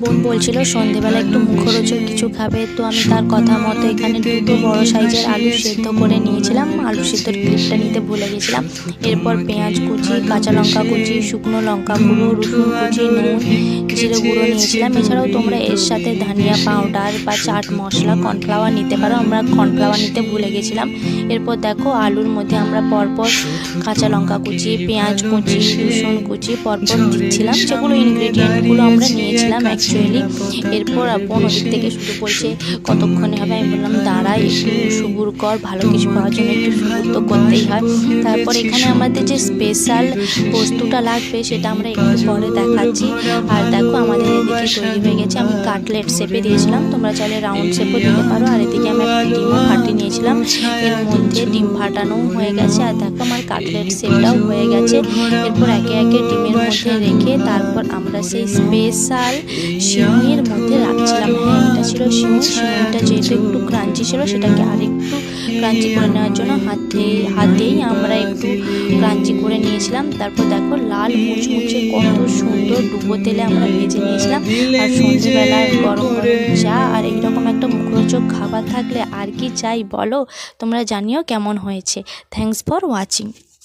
বোন বলছিল সন্ধেবেলা একটু মুখরোচক কিছু খাবে তো আমি তার কথা মতো এখানে দুটো বড় সাইজের আলু সেদ্ধ করে নিয়েছিলাম আলু সেদ্ধর ক্লিপটা নিতে ভুলে গেছিলাম। এরপর পেঁয়াজ কুচি কাঁচা লঙ্কা কুচি শুকনো লঙ্কা গুঁড়ো রসুন কুচি নুন জিরে গুঁড়ো নিয়েছিলাম। এছাড়াও তোমরা এর সাথে ধনিয়া পাউডার বা চাট মশলা কর্নফ্লাওয়ার নিতে পারো। আমরা কর্নফ্লাওয়ার নিতে ভুলে গেছিলাম। এরপর দেখো আলুর মধ্যে আমরা পরপর কাঁচা লঙ্কা কুচি পেঁয়াজ কুচি রসুন কুচি পরপর দিচ্ছিলাম। যেগুলো ইনগ্রেডিয়েন্টগুলো আমরা নিয়েছিলাম অ্যাকচুয়ালি এরপর বোন ওদিক থেকে শুরু করছে কতক্ষণে হবে? আমি বললাম দাঁড়াই একটু সুবুর কর ভালো কিছু পাওয়ার জন্য একটু সুবুর তো করতেই হয়। তারপর এখানে আমাদের যে স্পেশাল বস্তুটা লাগবে সেটা আমরা একটু পরে দেখাচ্ছি। আর দেখো আমাদের এদিকে তৈরি হয়ে গেছে আমি কাটলেট শেপে দিয়েছিলাম তোমরা চাইলে রাউন্ড শেপও দিতে পারো আর এদিকে আমি নিয়েছিলাম এর মধ্যে ডিম ফাটানোও হয়ে গেছে। আর দেখো আমার কাটলেট শেপটাও হয়ে গেছে। এরপর একে একে ডিমের মধ্যে রেখে তারপর আমরা সেই স্পেশাল সিমুইয়ের মধ্যে রাখছিলাম। হ্যাঁ এটা ছিল সিমুই সিমুইটা যেহেতু একটু ক্রাঞ্চি ছিল, সেটাকে আরেকটু ক্রাঞ্চি করে নেওয়ার জন্য হাতে, হাতেই আমরা একটু ক্রাঞ্চি করে নিয়েছিলাম। তারপর দেখো লাল মুচমুচে কত সুন্দর ডুবো তেলে আমরা ভেজে নিয়েছিলাম। আর সন্ধ্যেবেলার গরম খাবার থাকলে আর কি চাই বলো? তোমরা জানিও কেমন হয়েছে। Thanks for watching